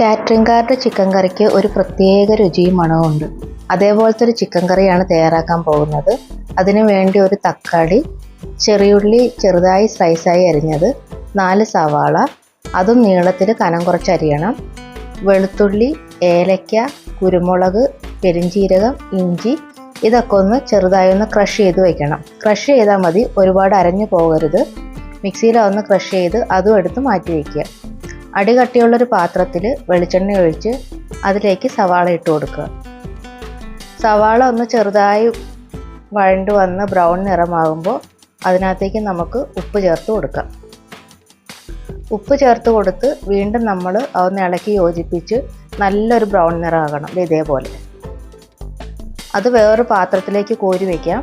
കാറ്ററിംഗുകാരുടെ chicken കറിക്ക് ഒരു പ്രത്യേക രുചിയും മണവുമുണ്ട്. അതേപോലത്തെ ഒരു ചിക്കൻ കറിയാണ് തയ്യാറാക്കാൻ പോകുന്നത്. അതിനു വേണ്ടി ഒരു തക്കാളി ചെറിയുള്ളി ചെറുതായി സ്ലൈസായി അരിഞ്ഞത് നാല് സവാള അതും നീളത്തിൽ കനം കുറച്ച് അരിയണം. വെളുത്തുള്ളി ഏലയ്ക്ക കുരുമുളക് പെരിഞ്ചീരകം ഇഞ്ചി ഇതൊക്കെ ഒന്ന് ചെറുതായി ഒന്ന് ക്രഷ് ചെയ്ത് വയ്ക്കണം ക്രഷ് ചെയ്താൽ മതി. ഒരുപാട് അരഞ്ഞു പോകരുത്. മിക്സിയിൽ ഒന്ന് ക്രഷ് ചെയ്ത് അതും എടുത്ത് മാറ്റി വയ്ക്കുക അടികട്ടിയുള്ളൊരു പാത്രത്തിൽ വെളിച്ചെണ്ണ ഒഴിച്ച് അതിലേക്ക് സവാള ഇട്ട് കൊടുക്കുക. സവാള ഒന്ന് ചെറുതായി വഴണ്ട് വന്ന് ബ്രൗൺ നിറമാകുമ്പോൾ അതിനകത്തേക്ക് നമുക്ക് ഉപ്പ് ചേർത്ത് കൊടുക്കാം. ഉപ്പ് ചേർത്ത് കൊടുത്ത് വീണ്ടും നമ്മൾ അതൊന്ന് ഇളക്കി യോജിപ്പിച്ച് നല്ലൊരു ബ്രൗൺ നിറമാകണം ഇതേപോലെ. അത് വേറൊരു പാത്രത്തിലേക്ക് കോരി വയ്ക്കാം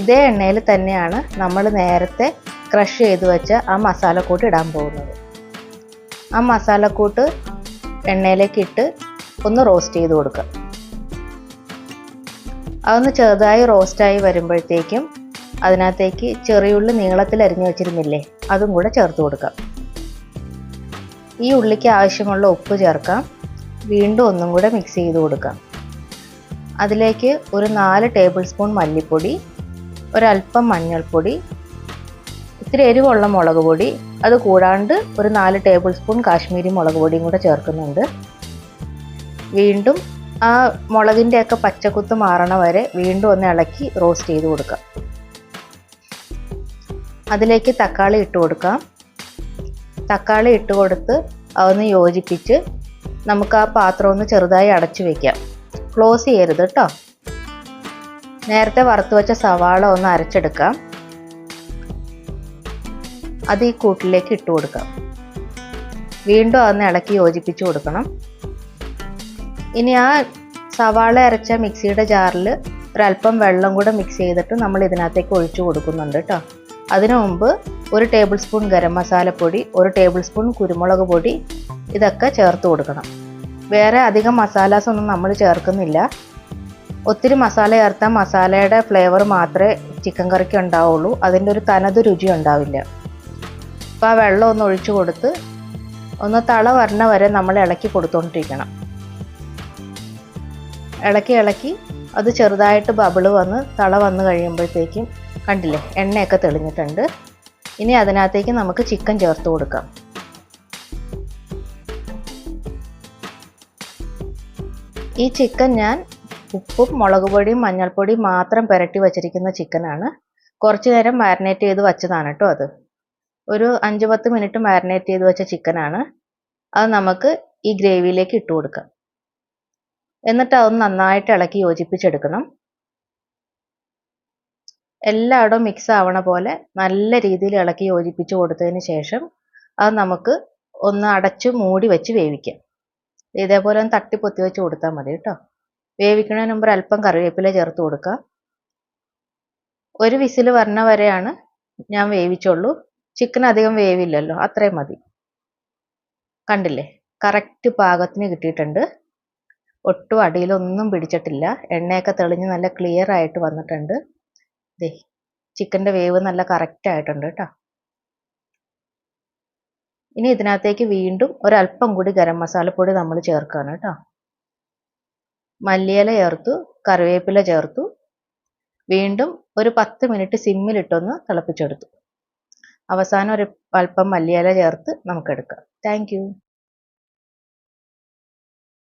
ഇതേ എണ്ണയിൽ തന്നെയാണ് നമ്മൾ നേരത്തെ ക്രഷ് ചെയ്ത് വെച്ച ആ മസാലക്കൂട്ട് ഇടാൻ പോകുന്നത്. ആ മസാലക്കൂട്ട് എണ്ണയിലേക്ക് ഇട്ട് ഒന്ന് റോസ്റ്റ് ചെയ്ത് കൊടുക്കുക. അതൊന്ന് ചെറുതായി റോസ്റ്റായി വരുമ്പോഴത്തേക്കും അതിനകത്തേക്ക് ചെറിയുള്ളി നീളത്തിൽ അരിഞ്ഞു വെച്ചിരുന്നില്ലേ അതും കൂടെ ചേർത്ത് കൊടുക്കാം ഈ ഉള്ളിക്ക് ആവശ്യമുള്ള ഉപ്പ് ചേർക്കാം. വീണ്ടും ഒന്നും കൂടെ മിക്സ് ചെയ്ത് കൊടുക്കാം. അതിലേക്ക് ഒരു നാല് ടേബിൾ സ്പൂൺ മല്ലിപ്പൊടി ഒരല്പം മഞ്ഞൾപ്പൊടി ഇത്തിരി എരിവുള്ള മുളക് പൊടി അത് കൂടാണ്ട് ഒരു നാല് ടേബിൾ സ്പൂൺ കാശ്മീരി മുളക് പൊടിയും കൂടെ ചേർക്കുന്നുണ്ട്. വീണ്ടും ആ മുളകിന്റെയൊക്കെ പച്ചക്കുത്ത് മാറണ വരെ വീണ്ടും ഒന്ന് ഇളക്കി റോസ്റ്റ് ചെയ്ത് കൊടുക്കാം അതിലേക്ക് തക്കാളി ഇട്ട് കൊടുക്കാം. തക്കാളി ഇട്ട് കൊടുത്ത് അതൊന്ന് യോജിപ്പിച്ച് നമുക്ക് ആ പാത്രം ഒന്ന് ചെറുതായി അടച്ചു വെക്കാം. ക്ലോസ് ചെയ്യരുത് കേട്ടോ നേരത്തെ വറുത്ത് വെച്ച സവാള ഒന്ന് അരച്ചെടുക്കാം. അത് ഈ കൂട്ടിലേക്ക് ഇട്ട് കൊടുക്കാം. വീണ്ടും അതൊന്ന് ഇളക്കി യോജിപ്പിച്ച് കൊടുക്കണം. ഇനി ആ സവാള അരച്ച മിക്സിയുടെ ജാറിൽ ഒരല്പം വെള്ളം കൂടെ മിക്സ് ചെയ്തിട്ട് നമ്മൾ ഇതിനകത്തേക്ക് ഒഴിച്ചു കൊടുക്കുന്നുണ്ട് കേട്ടോ. അതിനു മുമ്പ് ഒരു ടേബിൾ സ്പൂൺ ഗരം മസാലപ്പൊടി ഒരു ടേബിൾ സ്പൂൺ കുരുമുളക് പൊടി ഇതൊക്കെ ചേർത്ത് കൊടുക്കണം. വേറെ അധികം മസാലാസ് ഒന്നും നമ്മൾ ചേർക്കുന്നില്ല. ഒത്തിരി മസാല ചേർത്താൽ മസാലയുടെ ഫ്ലേവർ മാത്രമേ ചിക്കൻ കറിക്ക് ഉണ്ടാവുള്ളൂ. അതിന്റെ ഒരു തനത് രുചി ഉണ്ടാവില്ല. അപ്പോൾ ആ വെള്ളം ഒന്ന് ഒഴിച്ചു കൊടുത്ത് ഒന്ന് തള വരണ വരെ നമ്മൾ ഇളക്കി കൊടുത്തുകൊണ്ടിരിക്കണം ഇളക്കി ഇളക്കി അത് ചെറുതായിട്ട് ബബിൾ വന്ന് തള വന്ന് കഴിയുമ്പോഴത്തേക്കും കണ്ടില്ലേ എണ്ണയൊക്കെ തെളിഞ്ഞിട്ടുണ്ട്. ഇനി അതിനകത്തേക്ക് നമുക്ക് ചിക്കൻ ചേർത്ത് കൊടുക്കാം. ഈ ചിക്കൻ ഞാൻ ഉപ്പും മുളക് പൊടിയും മഞ്ഞൾപ്പൊടിയും മാത്രം പുരട്ടി വച്ചിരിക്കുന്ന ചിക്കനാണ് കുറച്ചു നേരം മാരിനേറ്റ് ചെയ്ത് വച്ചതാണ് കേട്ടോ അത്. ഒരു അഞ്ച് പത്ത് മിനിറ്റ് മാരിനേറ്റ് ചെയ്ത് വെച്ച ചിക്കനാണ് അത് നമുക്ക് ഈ ഗ്രേവിയിലേക്ക് ഇട്ട് കൊടുക്കാം. എന്നിട്ട് അതൊന്ന് നന്നായിട്ട് ഇളക്കി യോജിപ്പിച്ചെടുക്കണം. എല്ലായിടവും മിക്സ് ആവണ പോലെ നല്ല രീതിയിൽ ഇളക്കി യോജിപ്പിച്ച് കൊടുത്തതിന് ശേഷം അത് നമുക്ക് ഒന്ന് അടച്ച് മൂടി വെച്ച് വേവിക്കാം. ഇതേപോലെ ഒന്ന് തട്ടി പൊത്തി വെച്ച് കൊടുത്താൽ മതി കേട്ടോ. വേവിക്കുന്നതിന് മുമ്പ് അല്പം കറിവേപ്പില ചേർത്ത് കൊടുക്കുക ഒരു വിസിൽ വരണ വരെയാണ് ഞാൻ വേവിച്ചുള്ളൂ. ചിക്കൻ അധികം വേവില്ലല്ലോ അത്രയും മതി. കണ്ടില്ലേ? കറക്റ്റ് പാകത്തിന് കിട്ടിയിട്ടുണ്ട്. ഒട്ടും അടിയിലൊന്നും പിടിച്ചിട്ടില്ല. എണ്ണയൊക്കെ തെളിഞ്ഞ് നല്ല ക്ലിയർ ആയിട്ട് വന്നിട്ടുണ്ട്. ദേ ചിക്കന്റെ വേവ് നല്ല കറക്റ്റ് ആയിട്ടുണ്ട് കേട്ടോ. ഇനി ഇതിനകത്തേക്ക് വീണ്ടും ഒരല്പം കൂടി ഗരം മസാലപ്പൊടി നമ്മൾ ചേർക്കുകയാണ് കേട്ടോ. മല്ലിയില ചേർത്തു കറിവേപ്പില ചേർത്തു. വീണ്ടും ഒരു പത്ത് മിനിറ്റ് സിമ്മിലിട്ടൊന്ന് തിളപ്പിച്ചെടുത്തു. അവസാനം ഒരു അല്പം മല്ലിയില ചേർത്ത് നമുക്കെടുക്കാം. താങ്ക്